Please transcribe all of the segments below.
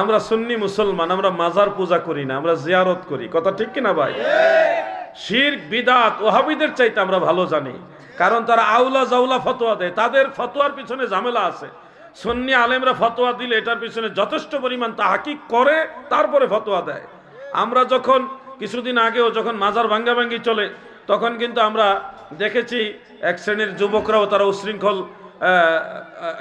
আমরা সুন্নি মুসলমান, আমরা মাজার পূজা করি না, আমরা জিয়ারত করি। কথা ঠিক কিনা ভাই? শির, বিদাত, ওহাবিদের চাইতে আমরা ভালো জানি। কারণ তারা আউলা জাউলা ফতোয়া দেয়। তাদের ফতোয়ার পিছনে ঝামেলা আছে। সুন্নি আলেমরা ফতোয়া দিলে এটার পিছনে যথেষ্ট পরিমাণ তাহাকিক করে, তারপরে ফতোয়া দেয়। আমরা যখন, কিছুদিন আগেও যখন মাজার ভাঙ্গা ভাঙ্গি চলে, তখন কিন্তু আমরা দেখেছি এক শ্রেণির যুবকরাও তারা উশৃঙ্খল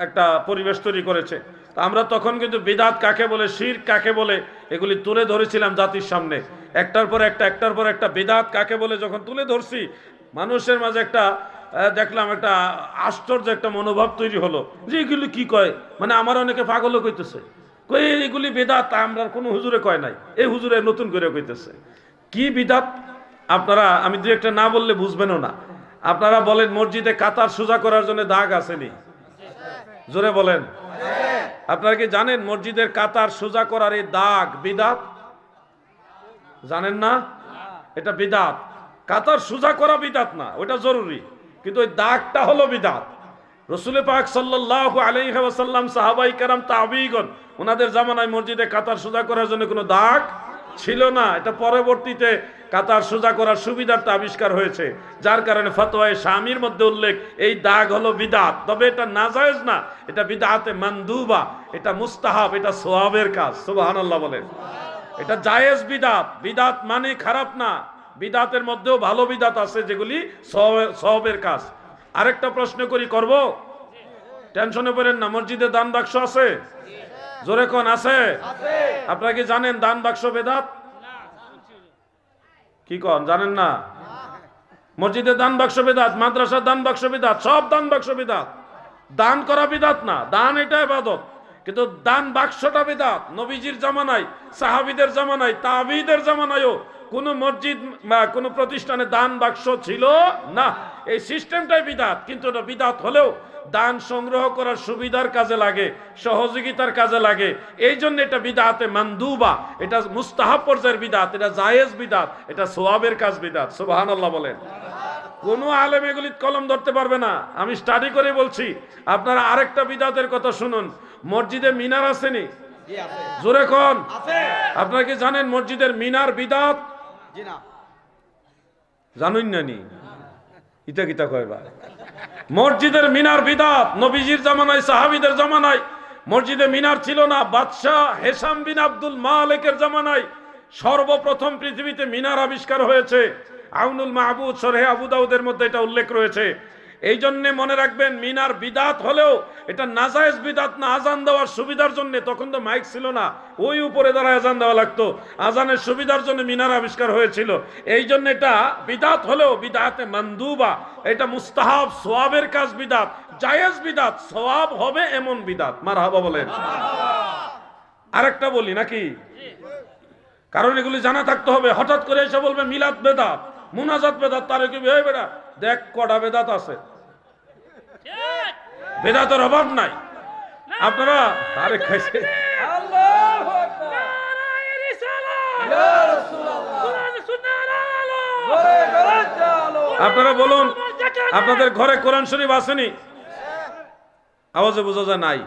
একটা পরিবেশ তৈরি করেছে। তা আমরা তখন কিন্তু বিদাত কাকে বলে, শির কাকে বলে, এগুলি তুলে ধরেছিলাম জাতির সামনে। একটার পর একটা, একটার পর একটা বিদাত কাকে বলে যখন তুলে ধরছি, মানুষের মাঝে একটা দেখলাম একটা আশ্চর্য একটা মনোভাব তৈরি হলো যে এগুলি কি কয়? মানে আমার অনেকে পাগলও কইতেছে। কই, এগুলি বেদাত, আমরা কোনো হুজুরে কয় নাই। এই হুজুরে নতুন করে কইতেছে। কি বিদাত? আপনারা, আমি দু একটা না বললে বুঝবেনও না। আপনারা বলেন মসজিদে কাতার সোজা করার জন্য দাগ আসেনি। জোরে বলেন। আপনারা কি জানেন মসজিদের কাতার সোজা করার এই দাগ বিদাত? জানেন না? এটা বিদাত। কাতার সোজা করা বিদাত না, ওটা জরুরি। কিন্তু ওই দাগটা হলো বিদাত। রসুল পাক সাল্লাল্লাহু আলাইহি ওয়াসাল্লাম, সাহাবাই কারাম, তাবিগণ, ওনাদের জামানায় মসজিদে কাতার সোজা করার জন্য কোনো দাগ ছিল না। এটা পরবর্তীতে কাতার সোজা করার সুবিধার্থে আবিষ্কার হয়েছে। যার কারণে ফতোয়ায় স্বামীর মধ্যে উল্লেখ এই দাগ হলো বিদাত। তবে এটা নাজায়েজ না এটা বিদাতে মানদুবা এটা মুস্তাহাব এটা সোয়াবের কাজ সুবহানাল্লাহ বলেন। এটা জায়েজ বিদাত বিদাত মানে খারাপ না। বিদাতের মধ্যেও ভালো বিদাত আছে যেগুলি সওয়াবের কাজ। আরেকটা প্রশ্ন করি করব? টেনশনে পড়েন না মসজিদে দান বাক্স আছে? জোরে কোন আছে। আপনারা কি জানেন দান বাক্স বেদাত? কি কন, জানেন না? মসজিদে দান বাক্স বিদাত, মাদ্রাসার দান বাক্স বিদাত, সব দান বাক্স বিদাত। দান করা বিদাত না, দান এটা ইবাদত। কিন্তু দান বাক্সটা বেদাত। নবীজির জামানায়, সাহাবিদের জামানায়, তাবিদের জামানায়ও কোন মসজিদ, বা কোন প্রতিষ্ঠানে দান বাক্স ছিল না। এই সিস্টেমটাই বিদাত, কিন্তু এটা বিদাত হলেও দান সংগ্রহ করার সুবিধার কাজে লাগে, সহযোগিতার কাজে লাগে। এই জন্য এটা বিদাতে মান্দুবা, এটা মুস্তাহাব পর্যায়ের বিদাত, এটা জায়েজ বিদাত, এটা সোয়াবের কাজ বিদাত। সুবহানাল্লাহ বলেন। কোন আলেম এগুলি কলম ধরতে পারবে না। আমি স্টাডি করে বলছি আপনারা আরেকটা বিদাতের কথা শুনুন। মসজিদে মিনার আসেনি? জোরে কন। আপনারা কি জানেন মসজিদের মিনার বিদাত? জানুন না নি। ইটা কিতা কয় ভাই মসজিদের মিনার বিদাত নবীজির জামানায় সাহাবিদের জামানায়। মসজিদে মিনার ছিল না বাদশাহ হেসাম বিন আব্দুল মালিকের জামানায়। সর্বপ্রথম পৃথিবীতে মিনার আবিষ্কার হয়েছে। আউনুল মাহবুদ সরহে আবু দাউদের মধ্যে এটা উল্লেখ রয়েছে। এই জন্যে মনে রাখবেন, মিনার বিদাত হলেও এটা নাজায়েজ বিদাত না, আজান দেওয়ার সুবিধার জন্য তখন তো মাইক ছিল না, ওই উপরে দ্বারা আজান দেওয়া লাগতো। আজানের সুবিধার জন্য মিনার আবিষ্কার হয়েছিল। এই জন্য এটা বিদাত হলেও বিদাতে মান্দুবা, এটা মুস্তাহাব, সোয়াবের কাজ বিদাত, জায়েজ বিদাত, সোয়াব হবে এমন বিদাত। মার হাবা বলেন। আরেকটা বলি নাকি? কারণ এগুলি জানা থাকতে হবে। হঠাৎ করে এসে বলবে মিলাদ বেদাত। মুনাজাত বেদাত তার কি এই বেড়া দেখ কটা বেদাত আছে। বেদাতের অভাব নাই। আপনারা আরে খাইছে। আপনারা বলুন আপনাদের ঘরে কোরআন শরীফ আসেনি? আওয়াজে বোঝা যায় নাই।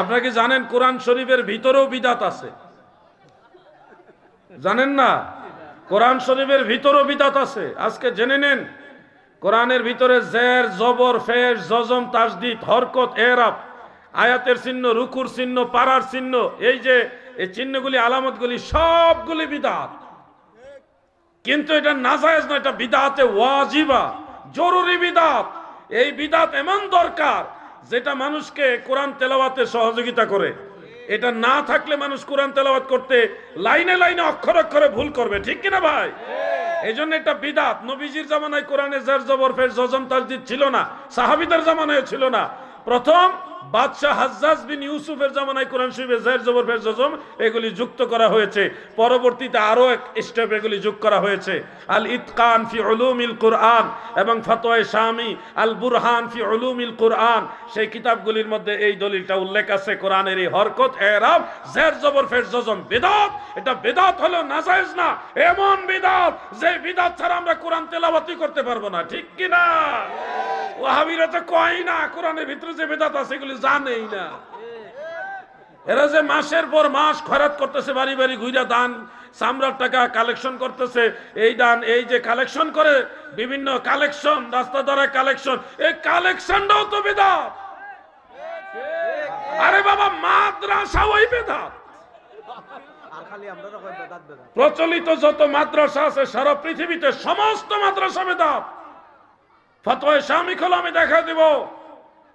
আপনারা কি জানেন কোরআন শরীফের ভিতরেও বিদাত আছে? জানেন না? কোরআন শরীফের ভিতরও বিদাত আছে। আজকে জেনে নেন, কোরআনের ভিতরে জের, জবর, ফের, জজম তাসদিদ হরকত, এরাব, আয়াতের চিহ্ন, রুকুর চিহ্ন, পাড়ার চিহ্ন, এই যে এই চিহ্নগুলি, আলামতগুলি, সবগুলি বিদাত। কিন্তু এটা নাজায়েজ না এটা বিদাতে ওয়াজিবা, জরুরি বিদাত। এই বিদাত এমন দরকার যেটা মানুষকে কোরআন তেলাওয়াতে সহযোগিতা করে। এটা না থাকলে মানুষ কোরআন তেলাওয়াত করতে লাইনে লাইনে অক্ষর অক্ষরে ভুল করবে। ঠিক কিনা ভাই? এই জন্য এটা বিদাত। নবীজির জামানায় কোরআনে জের জবর ফের জজম তাজদিদ ছিল না, সাহাবিদের জামানায় ছিল না। প্রথম, বাদশাহ হাজ্জাজ বিন ইউসুফের জামানায় কোরআন শরীফে জের জবর ফের জজম, এগুলি যুক্ত করা হয়েছে। পরবর্তীতে আরও এক স্টেপ এগুলি যোগ করা হয়েছে। আল ইতকান ফি উলুমিল কুরআন এবং ফতোয়ায়ে শামি আল বুরহান ফি উলুমিল কুরআন। সেই কিতাবগুলির মধ্যে এই দলিলটা উল্লেখ আছে, কোরআনের এই হরকত, এরাব জের জবর ফের জজম। বিদাত, এটা বিদাত হলো নাজায়েজ না, এমন বিদাত যে বিদাত ছাড়া আমরা কোরআন তেলাওয়াতই করতে পারব না, ঠিক কি না ওয়াহাবিরা তো কয় না কোরআনের ভিতরে যে বেদাত আছে এগুলি জানেই না। এরা যে মাসের পর মাস খরাত করতেছে বাড়ি বাড়ি ঘুরা দান চামড়ার টাকা কালেকশন করতেছে এই দান এই যে কালেকশন করে বিভিন্ন কালেকশন রাস্তা দ্বারা কালেকশন এই কালেকশনটাও তো বেদাত। আরে বাবা মাদ্রাসা ওই বেদাত। প্রচলিত যত মাদ্রাসা আছে সারা পৃথিবীতে সমস্ত মাদ্রাসা বেদাত। ফতোয় স্বামী খোলা আমি দেখা দিব।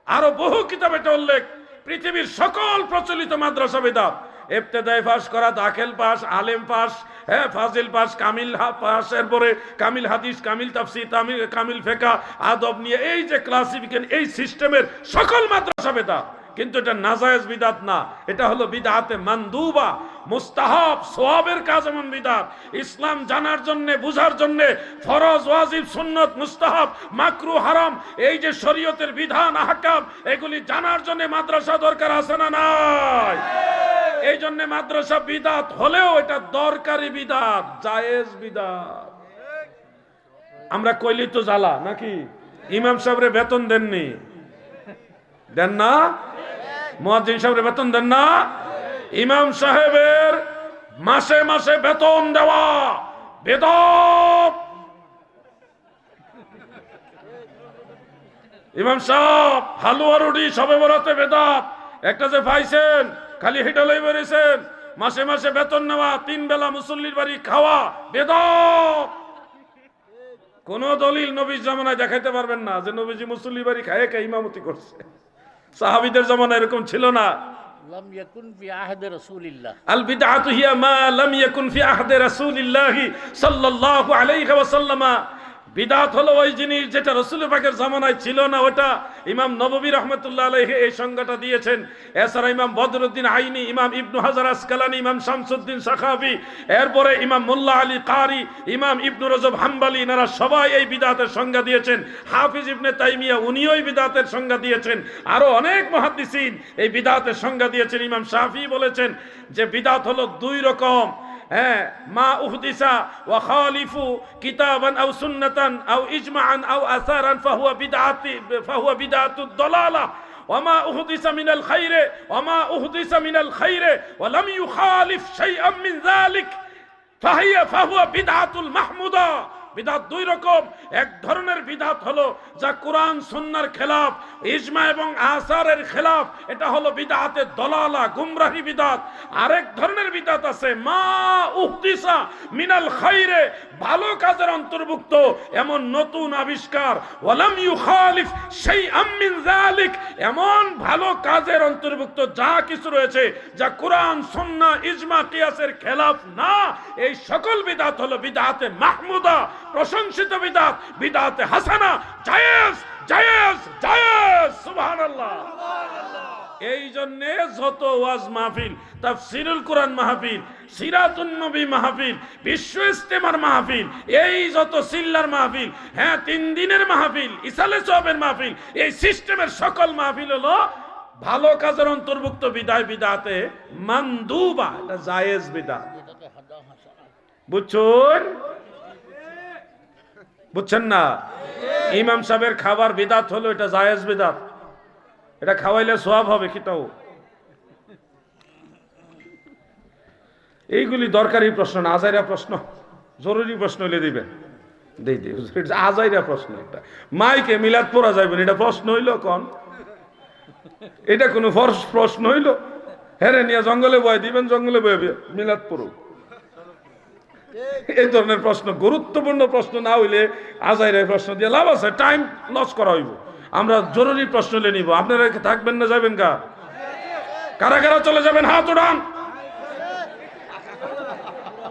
আরও বহু কিতাবে এটা উল্লেখ, পৃথিবীর সকল প্রচলিত মাদ্রাসা বেদাত। এফতেদায় পাস করা, দাখিল পাস আলেম পাস হ্যাঁ ফাজিল পাস কামিল পাস এরপরে কামিল হাদিস, কামিল তাফসির, তামিল, কামিল ফেকা আদব নিয়ে এই যে ক্লাসিফিকেশন এই সিস্টেমের সকল মাদ্রাসা বেদাত। কিন্তু এটা নাজায়েজ বিদাত না, এটা হলো বিদাতে মানদুবা। মুস্তাহাব সোয়াবের কাজ এমন বিদাত ইসলাম জানার জন্য, বুঝার জন্য, ফরজ, ওয়াজিব, সুন্নত, মুস্তাহাব, মাকরু, হারাম, এই যে শরীয়তের বিধান, আহকাম, এগুলি জানার জন্য মাদ্রাসা দরকার আছে না নাই? এই জন্য মাদ্রাসা বিদাত হলেও এটা দরকারি বিদাত, জায়েজ বিদাত। আমরা কইলি তো জ্বালা, নাকি? ইমাম সাহেবরে বেতন দেননি। দেন না? মুয়াজ্জিন সাহেবের বেতন দেন না? ইমাম সাহেবের মাসে মাসে বেতন দেওয়া বেদত ইমাম সাহেব, হালুয়া রুটি সবে বরাতে বেদাত একটা যে পাইছেন খালি হেঁটে বেরিয়েছেন মাসে মাসে বেতন নেওয়া, তিন বেলা মুসল্লির বাড়ি খাওয়া বেদত কোন দলিল নবীর জামানায় দেখাইতে পারবেন না যে নবীজি মুসল্লি বাড়ি খায় ইমামতি করছে। সাহাবিদের জমানা এরকম ছিল না। لم يكن في عهد رسول الله. البدعة هي ما لم يكن في عهد رسول الله صلى الله عليه وسلم. বিদাত হলো ওই জিনিস যেটা রসুল পাকের জামানায় ছিল না, ওটা ইমাম নববী রহমতুল্লাহ আলাইহি এই সংজ্ঞাটা দিয়েছেন। এছাড়া ইমাম বদরুদ্দিন আইনি, ইমাম ইবনু হাজার আসকালানি, ইমাম শামসুদ্দিন সাখাবি, এরপরে ইমাম মোল্লা আলী কারি, ইমাম ইবনু রজব হাম্বালি, এনারা সবাই এই বিদাতের সংজ্ঞা দিয়েছেন। হাফিজ ইবনে তাইমিয়া, উনিও এই বিদাতের সংজ্ঞা দিয়েছেন। আরও অনেক মহাদ্দিসিন এই বিদাতের সংজ্ঞা দিয়েছেন। ইমাম শাফি বলেছেন যে বিদাত হলো দুই রকম। হ্যাঁ মা উহদিসা ওয়া খালিফু কিতাবান আও সুন্নাতান আও ইজমাআন আও আসারান ফাহুয়া বিদআতি ফাহুয়া বিদআতুদ দালালা وما أحدث من الخير وما أحدث من الخير ولم يخالف شيئا من ذلك ফাহিয়া ফাহুয়া বিদআতুল মাহমুদা বিদাত দুই রকম। এক ধরনের বিধাত হলো যা কোরআন সন্ন্যার খেলাফ, ইজমা এবং আসারের খেলাফ, এটা হলো বিধাতের দলালা, গুমরাহি বিধাত। আরেক ধরনের বিধাত আছে, মা উহদিসা মিনাল খাইরে ভালো কাজের অন্তর্ভুক্ত এমন নতুন আবিষ্কার সেই এমন ভালো কাজের অন্তর্ভুক্ত যা কিছু রয়েছে, যা কোরআন সুন্নাহ ইজমা, কিয়াসের খেলাফ না, এই সকল বিদাত হলো বিদাতে মাহমুদা, প্রশংসিত বিদাত, বিদাতে হাসানা, জায়েজ জায়েজ জায়েজ সুবহানাল্লাহ সুবহানাল্লাহ। এই জন্যে যত ওয়াজ মাহফিল তা তাফসিরুল কোরআন মাহফিল, সিরাতুন নবী মাহফিল, বিশ্ব ইস্তেমার মাহফিল, এই যত সিল্লার মাহফিল হ্যাঁ তিন দিনের মাহফিল, ইসালে সবের মাহফিল, এই সিস্টেমের সকল মাহফিল হলো ভালো কাজের অন্তর্ভুক্ত বিদায় বিদাতে মানদুবা, এটা জায়েজ বিদা বুঝছুন? বুঝছেন না? ইমাম সাহেবের খাবার বিদাত হলো, এটা জায়েজ বিদাত। এটা খাওয়াইলে সোয়াব হবে কিটাও এইগুলি দরকারি প্রশ্ন না, আজাইরা প্রশ্ন, জরুরি প্রশ্ন হলে দিবেন। দেই, দিই আজাইরা প্রশ্ন একটা। মাইকে মিলাদ পড়া যাবেন এটা প্রশ্ন হইল কন? এটা কোনো ফরস- প্রশ্ন হইল? হ্যাঁ নিয়ে জঙ্গলে বয় দিবেন, জঙ্গলে বয়ে মিলাদ পড়ুক। এই ধরনের প্রশ্ন, গুরুত্বপূর্ণ প্রশ্ন না হইলে আজাইরে প্রশ্ন দিয়ে লাভ আছে, টাইম লস করা হইব। আমরা জরুরি প্রশ্ন নিয়ে নিব। আপনারা থাকবেন না যাবেন কা? কারা কারা চলে যাবেন? হাত উঠান।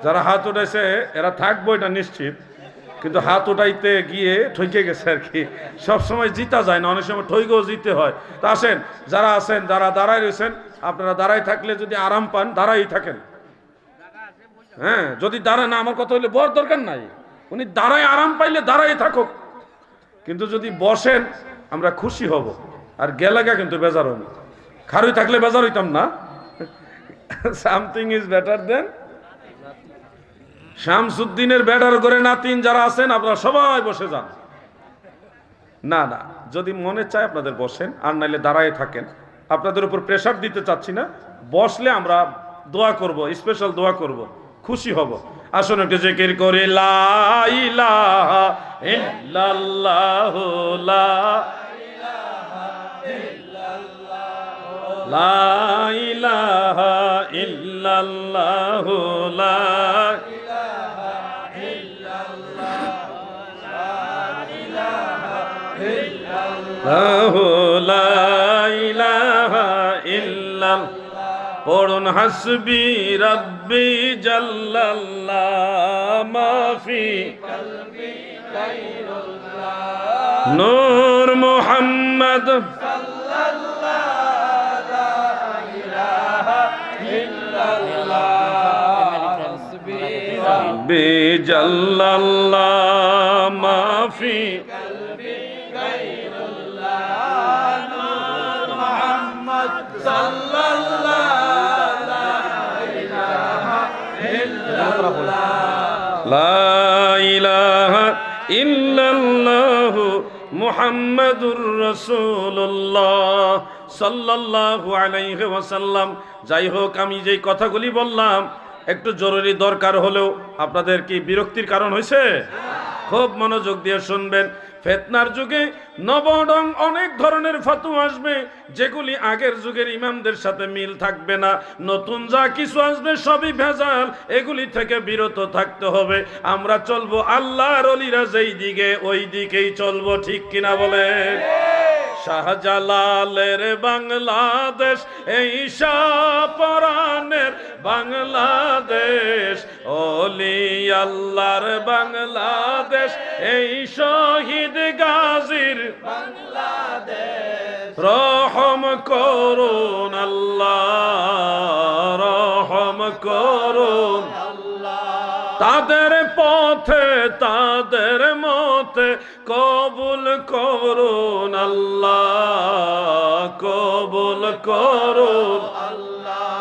যারা হাত উঠাইছে, এরা থাকব, এটা নিশ্চিত। কিন্তু হাত উঠাইতে গিয়ে ঠইকে গেছে আর কি। সব সময় জিতা যায় না, অনেক সময় ঠইকেও জিতে হয়। তা আসেন, যারা আছেন, যারা দাঁড়ায় রয়েছেন, আপনারা দাঁড়ায় থাকলে যদি আরাম পান দাঁড়াই থাকেন। হ্যাঁ যদি দাঁড়ায় না, আমার কথা হইলে বর দরকার নাই। উনি দাঁড়ায়, আরাম পাইলে দাঁড়াই থাকুক। কিন্তু যদি বসেন আমরা খুশি হব। আর গেলাগা কিন্তু বেজার হব খারুই থাকলে বেজার হইতাম না। Something is better than. শামসুদ্দিনের ব্যাটার করে নাতিন যারা আছেন, আপনারা সবাই বসে যান। না না, যদি মনে চায় আপনাদের বসেন, আর নাইলে দাঁড়ায় থাকেন। আপনাদের উপর প্রেশার দিতে চাচ্ছি না। বসলে আমরা দোয়া করব স্পেশাল দোয়া করব। খুশি হব। আসুন একটু জিকির করে লা লা পড়ুন হাসবি রব্বি জাল্লাল্লাহ মাফি নূর মুহাম্মদ রব্বি জাল্লাল্লাহ মাফি। রাসূলুল্লাহ সাল্লাল্লাহু আলাইহি ওয়াসাল্লাম। যাই হোক আমি যেই কথাগুলি বললাম একটু জরুরি দরকার হলেও আপনাদের কি বিরক্তির কারণ হয়েছে? খুব মনোযোগ দিয়ে শুনবেন। ফেতনার যুগে নবডং অনেক ধরনের ফাতু আসবে, যেগুলি আগের যুগের ইমামদের সাথে মিল থাকবে না। নতুন যা কিছু আসবে সবই ভেজাল, এগুলি থেকে বিরত থাকতে হবে। আমরা চলবো আল্লাহর অলিরা যেই দিকে, ওই দিকেই চলবো, ঠিক কিনা বলে শাহজালালের বাংলাদেশ এই পরাণের বাংলাদেশ অলি আল্লাহর বাংলাদেশ এই শহীদ গাজীর রহম করুন আল্লাহ রহম করুন। তাদের পথে তাদের মতে কবুল করুন, আল্লাহ কবুল করুন।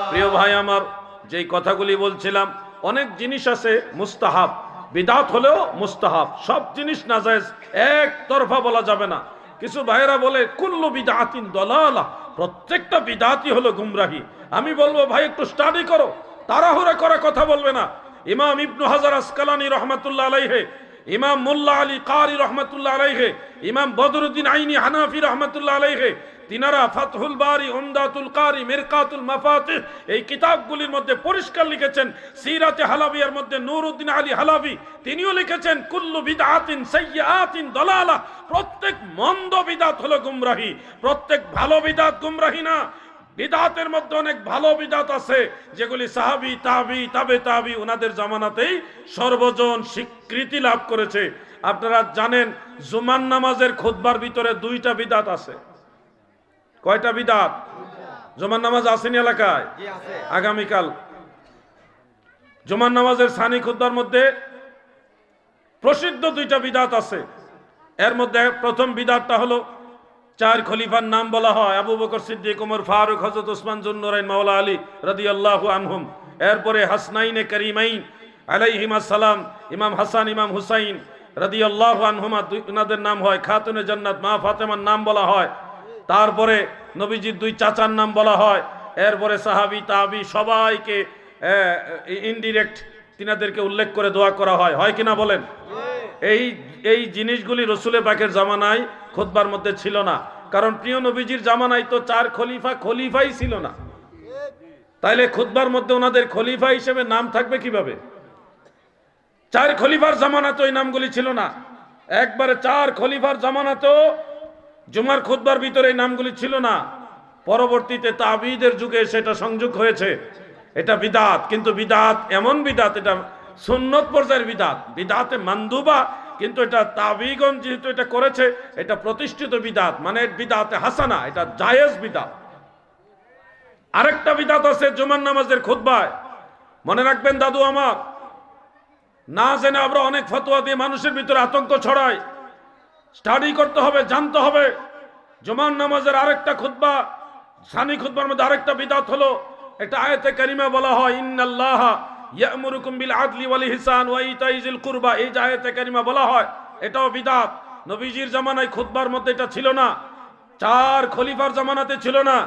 প্রিয় ভাই, আমার যেই কথাগুলি বলছিলাম, অনেক জিনিস আছে মুস্তাহাব। বিদাত হলেও মুস্তাহাব। সব জিনিস না যায় এক বলা যাবে না। কিছু ভাইরা বলে, কুল্লু বিদাতিন দলালা। প্রত্যেকটা বিদাতি হলো গুমরাহি। আমি বলব, ভাই, একটু স্টাডি করো। তাড়াহুড়া করে কথা বলবে না। ইমাম ইবনু হাজার আসকালানি রহমাতুল্লাহ আলাইহে ইমাম মোল্লা আলী কারি রহমতুল্লাহ আলাইহে, ইমাম বদরুদ্দিন আইনি হানাফি রহমতুল্লাহ আলাইহে, তিনারা ফাতহুল বারি, উমদাতুল কারি, মিরকাতুল মাফাতিহ, এই কিতাবগুলির মধ্যে পরিষ্কার লিখেছেন। সিরাতে হালাবিয়ার মধ্যে নূরউদ্দিন আলী হালাবি তিনিও লিখেছেন, কুল্লু বিদআতিন সাইয়্যাতিন দলালা প্রত্যেক মন্দ বিদাত হলো গুমরাহি, প্রত্যেক ভালো বিদাত গুমরাহি না। বিদাতের মধ্যে অনেক ভালো বিদাত আছে যেগুলি সাহাবি তাবি তাবে তাবি ওনাদের জামানাতেই সর্বজন স্বীকৃতি লাভ করেছে। আপনারা জানেন জুমান নামাজের খুতবার ভিতরে দুইটা বিদাত আছে। কয়টা বিদাত? জুমান নামাজ আসেনি এলাকায়? আগামীকাল। জুমান নামাজের সানি খুতবার মধ্যে প্রসিদ্ধ দুইটা বিদাত আছে। এর মধ্যে প্রথম বিদাতটা হলো চার খলিফার নাম বলা হয়, আবু বকর সিদ্দিক ওমর ফারুক হজরত ওসমান, জুন্নুরাইন, মাওলা আলী রাদিয়াল্লাহু আনহুম। এরপরে হাসনাইনে করিমাইন আলাইহিম আসসালাম, ইমাম হাসান, ইমাম হুসাইন রাদিয়াল্লাহু আনহুমা, দুই ওনাদের নাম হয় খাতুনে জান্নাত, মা ফাতেমার নাম বলা হয়। তারপরে নবীজির দুই চাচার নাম বলা হয়। এরপরে সাহাবি, তাবি, সবাইকে ইনডিরেক্ট তিনাদেরকে উল্লেখ করে দোয়া করা হয়। হয় কিনা বলেন? এই এই জিনিসগুলি রসুলে পাকের জামানায় খোদবার মধ্যে ছিল না। কারণ প্রিয় নবীজির জামানায় তো চার খলিফা খলিফাই ছিল না। তাইলে খুতবার মধ্যে ওনাদের খলিফা হিসেবে নাম থাকবে কীভাবে? চার খলিফার জামানাতে ওই নামগুলি ছিল না। একবারে চার খলিফার জামানাতেও জুমার খুতবার ভিতরে এই নামগুলি ছিল না। পরবর্তীতে তাবিদের যুগে সেটা সংযোগ হয়েছে। এটা বিদাত, কিন্তু বিদাত এমন বিদাত, এটা সুন্নত পর্যায়ের বিদাত। বিদাতে মান্দুবা, কিন্তু এটা তাবিগণ যেহেতু এটা করেছে, এটা প্রতিষ্ঠিত বিদাত মানে বিদাতে হাসানা, এটা জায়েজ বিদাত। আরেকটা বিদাত আছে জুমার নামাজের খুতবায়। মনে রাখবেন দাদু আমার, না জেনে আমরা অনেক ফতোয়া দিয়ে মানুষের ভিতরে আতঙ্ক ছড়াই। স্টাডি করতে হবে, জানতে হবে। জুমার নামাজের আরেকটা খুতবা, সানি খুতবার মধ্যে আরেকটা বিদাত হলো। এটা আয়াতে কারিমা বলা হয়, ইন্নাল্লাহ ইয়ামুরুকুম বিল আদলি ওয়াল ইহসান ওয়া ইতাইজিল কুরবা। এই যে আয়াতে বলা হয়, এটাও বিদাত। নবীজির জামানায় খুতবার মধ্যে এটা ছিল না। চার খলিফার জামানাতে ছিল না।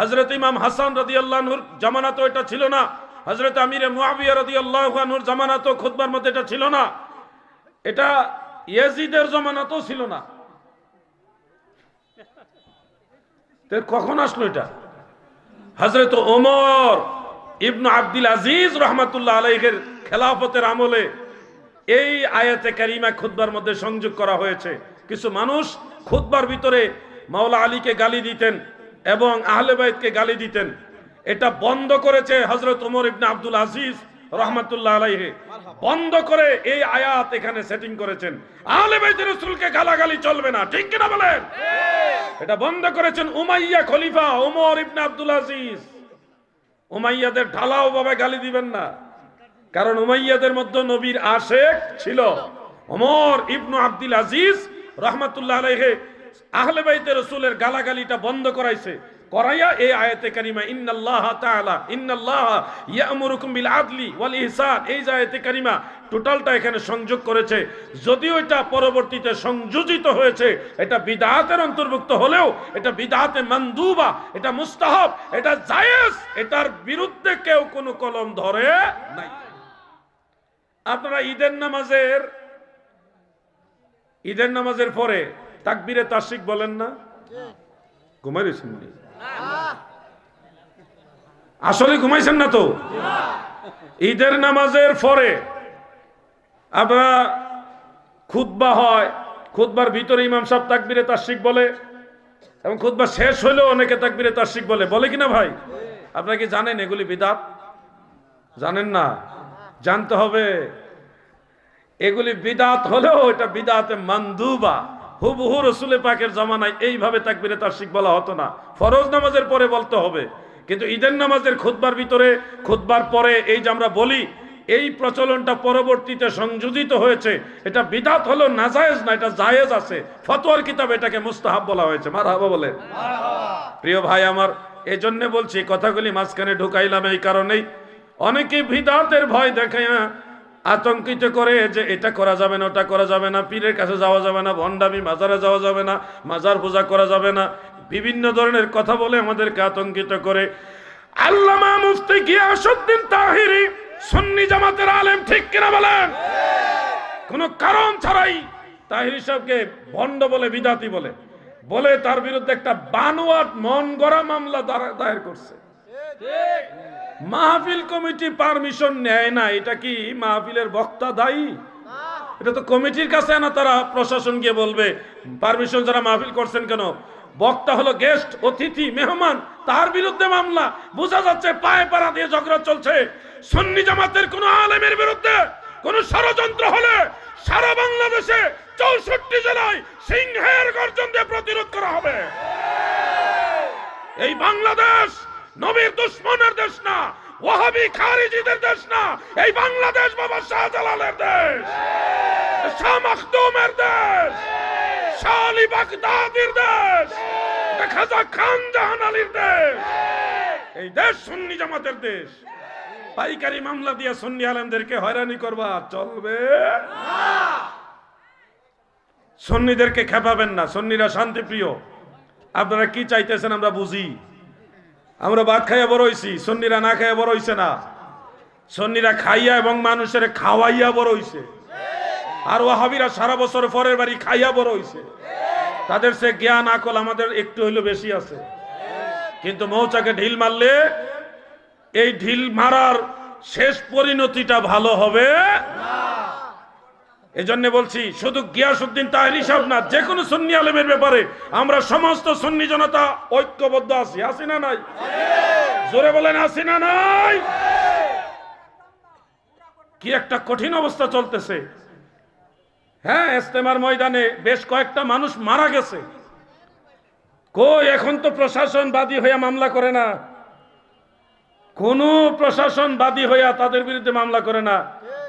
হজরত ইমাম হাসান রদি আল্লাহর জামানাতো এটা ছিল না। হজরত আমিরে মুআবিয়া রদি আল্লাহর জামানাতো খুতবার মধ্যে এটা ছিল না। এটা ইয়াজিদের জামানাতেও ছিল না। কখন আসলো এটা? হজরত ওমর ইবনু আব্দুল আজিজ রহমাতুল্লাহ আলহের খেলাফতের আমলে এই আয়াতে কারিমা খুদ্বার মধ্যে সংযোগ করা হয়েছে। কিছু মানুষ খুদ্বার ভিতরে মাওলা আলীকে গালি দিতেন এবং আহলেবাইদকে গালি দিতেন। এটা বন্ধ করেছে হজরত ওমর ইবনা আব্দুল আজিজ রহমাতুল্লাহ আলাইহে, বন্ধ করে এই আয়াত এখানে সেটিং করেছেন। আহলে বাইতের রাসূলকে গালাগালি চলবে না, ঠিক কিনা বলেন? এটা বন্ধ করেছেন উমাইয়া খলিফা ওমর ইবনে আব্দুল আজিজ। উমাইয়াদের ঢালাও ভাবে গালি দিবেন না। কারণ উমাইয়াদের মধ্যে নবীর আশেক ছিল। ওমর ইবনু আব্দুল আজিজ রহমাতুল্লাহ আলাইহে, আহলে বাইতে রসুলের গালাগালিটা বন্ধ করাইছে। করাইয়া এই আয়াতে কারিমা, ইন্নাল্লাহ তাআলা, ইন্নাল্লাহ ইয়ামুরুকুম বিল আদলি ওয়াল ইহসান। এই আয়াতে কারিমা, টোটালটা এখানে সংযোগ করেছে। যদিও এটা পরবর্তীতে সংযোজিত হয়েছে, এটা বিদাতের অন্তর্ভুক্ত হলেও এটা বিদাতে মানদুবা, এটা মুস্তাহাব, এটা জায়েজ, এটার বিরুদ্ধে কেউ কোনো কলম ধরে নাই। আপনারা ঈদের নামাজের ঈদের নামাজের পরে তাকবীরে তাসিক বলেন না? ঘুমাই? আসলে ঘুমাইছেন না তো? ঈদের নামাজের পরে আপনারা খুতবা হয়, খুতবার ভিতরে ইমাম সাহেব তাকবীরে তাসিক বলে এবং খুতবা শেষ হইলেও অনেকে তাকবীরে তাসিক বলে। বলে কিনা ভাই? আপনারা কি জানেন এগুলি বিদাত? জানেন না? জানতে হবে। এগুলি বিদাত হলেও এটা বিদাতে মান্দুবা। হুবহু রসুলে পাকের জমানায় এইভাবে তাকবিরে শিখ বলা হতো না। ফরজ নামাজের পরে বলতে হবে। কিন্তু ঈদের নামাজের খুতবার ভিতরে, খুতবার পরে এই যে আমরা বলি, এই প্রচলনটা পরবর্তীতে সংযোজিত হয়েছে। এটা বিদাত হলো নাজায়েজ না, এটা জায়েজ আছে। ফতোয়ার কিতাব এটাকে মুস্তাহাব বলা হয়েছে। মার হাবা বলে প্রিয় ভাই আমার এই জন্য বলছি কথাগুলি মাঝখানে ঢুকাইলাম এই কারণেই। অনেকে বিদাতের ভয় দেখাইয়া আতঙ্কিত করে যে এটা করা যাবে না, ওটা করা যাবে না, পীরের কাছে যাওয়া যাবে না, ভণ্ডামি, মাজারে যাওয়া যাবে না, মাজার পূজা করা যাবে না, বিভিন্ন ধরনের কথা বলে আমাদেরকে আতঙ্কিত করে। আল্লামা মুফতি গিয়াসউদ্দিন তাহিরি সুন্নি জামাতের আলেম, ঠিক কিনা বলেন? কোনো কারণ ছাড়াই তাহিরি সাহেবকে ভণ্ড বলে, বিদাতি বলে। বলে তার বিরুদ্ধে একটা বানোয়াট মন গড়া মামলা দায়ের করছে। মাহফিল কমিটি পারমিশন নেয় না, এটা কি মাহফিলের বক্তা দায়ী? এটা তো কমিটির কাছে না তারা প্রশাসন গিয়ে বলবে, পারমিশন যারা মাহফিল করছেন কেন? বক্তা হলো গেস্ট, অতিথি, মেহমান, তার বিরুদ্ধে মামলা, বোঝা যাচ্ছে পায়ে পাড়া দিয়ে ঝগড়া চলছে। সন্নি জামাতের কোন আলেমের বিরুদ্ধে কোন ষড়যন্ত্র হলে সারা বাংলাদেশে চৌষট্টি জেলায় সিংহের গর্জন দিয়ে প্রতিরোধ করা হবে। এই বাংলাদেশ নবীর দুশ্মনের দেশ না, ওয়াহাবি খারিজিদের দেশ না, এই বাংলাদেশ বাবা শাহজালালের দেশ। শাহ মাখদুমের দেশ। শাহ আলী বাগদাদির দেশ। খাজা খান জাহান আলীর দেশ। এই দেশ সুন্নি জামাতের দেশ। পাইকারি মামলা দিয়ে সুন্নি আলেমদেরকে হয়রানি করবা, চলবে। সন্নিদেরকে খেপাবেন না, সন্নিরা শান্তিপ্রিয়। আপনারা কি চাইতেছেন আমরা বুঝি? আমরা ভাত খাইয়া বড় হইছি, সন্নিরা না খাইয়া বড় হইছে না। সন্নিরা খাইয়া এবং মানুষের খাওয়াইয়া বড় হইছে। আর ওয়াহাবিরা সারা বছর পরের বাড়ি খাইয়া বড় হইছে। তাদের সে জ্ঞান, আকল আমাদের একটু হইল বেশি আছে। কিন্তু মৌচাকে ঢিল মারলে, এই ঢিল মারার শেষ পরিণতিটা ভালো হবে এজন্য বলছি, শুধু গিয়াসুদ্দিন তাহের হিসাব না যে কোনো সুন্নি আলেমের ব্যাপারে আমরা সমস্ত সুন্নি জনতা ঐক্যবদ্ধ আছি। আছি না নাই? জোরে বলেন, আছি না নাই? কি একটা কঠিন অবস্থা চলতেছে। হ্যাঁ ইস্তেমার ময়দানে বেশ কয়েকটা মানুষ মারা গেছে। কই, এখন তো প্রশাসন বাদী হইয়া মামলা করে না। কোন প্রশাসন বাদী হইয়া তাদের বিরুদ্ধে মামলা করে না।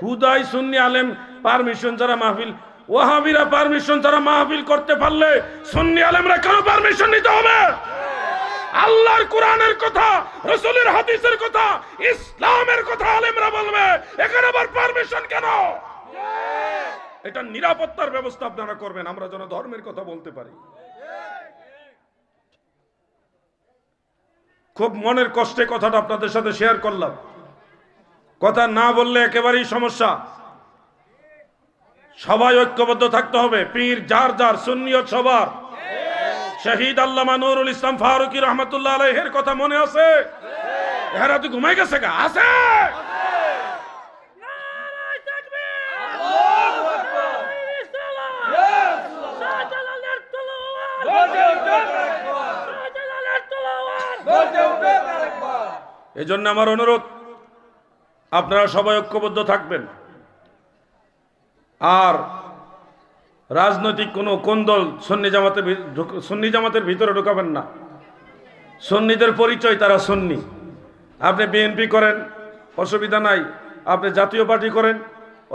হুদাই সুন্নি আলেম পারমিশন যারা মাহফিল। ওয়াহাবিরা পারমিশন যারা মাহফিল করতে পারলে সুন্নি আলেমরা কেন পারমিশন নিতে হবে? আল্লাহর কোরআনের কথা, রসুলের হাদিসের কথা, ইসলামের কথা আলেমরা বলবে। এখানে আবার পারমিশন কেন? এটা নিরাপত্তার ব্যবস্থা আপনারা করবেন, আমরা যেন ধর্মের কথা বলতে পারি। খুব মনের কষ্টে কথাটা আপনাদের সাথে শেয়ার করলাম। কথা না বললে একেবারেই সমস্যা। সবাই ঐক্যবদ্ধ থাকতে হবে। পীর যার যার সুন্নিয়ত সবার। শহীদ আল্লামা নুরুল ইসলাম ফারুকি রহমতুল্লাহ আলাইহের কথা মনে আছে? এরা তুই ঘুমাই গেছে গা। আছে? এই জন্য আমার অনুরোধ আপনারা সবাই ঐক্যবদ্ধ থাকবেন। আর রাজনৈতিক কোনো কোন্দল সন্নি জামাতে সন্নি জামাতের ভিতরে ঢুকাবেন না। সন্নিদের পরিচয় তারা সন্নি। আপনি বিএনপি করেন, অসুবিধা নাই। আপনি জাতীয় পার্টি করেন,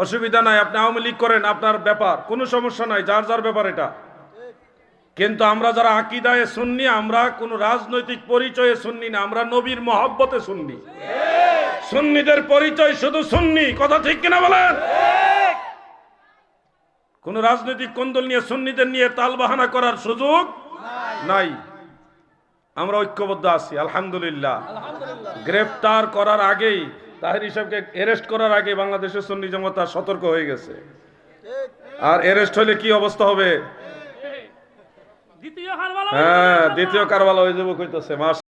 অসুবিধা নাই। আপনি আওয়ামী লীগ করেন, আপনার ব্যাপার। কোনো সমস্যা নাই, যার যার ব্যাপার এটা। কিন্তু আমরা যারা আকিদায় শুননি আমরা কোনো রাজনৈতিক পরিচয়ে শুননি না, আমরা নবীর মহব্বতে শুননি সুন্নিদের পরিচয় শুধু সুন্নি কথা ঠিক কিনা বলেন? কোন রাজনৈতিক কোন্দল নিয়ে সুন্নিদের নিয়ে তালবাহানা করার সুযোগ নাই। আমরা ঐক্যবদ্ধ আছি আলহামদুলিল্লাহ। গ্রেফতার করার আগেই তাহির হিসাবকে অ্যারেস্ট করার আগে বাংলাদেশের সুন্নি জমতা সতর্ক হয়ে গেছে। আর অ্যারেস্ট হলে কি অবস্থা হবে? হ্যাঁ দ্বিতীয় কারবালা হয়ে যাব। কইতেছে মাস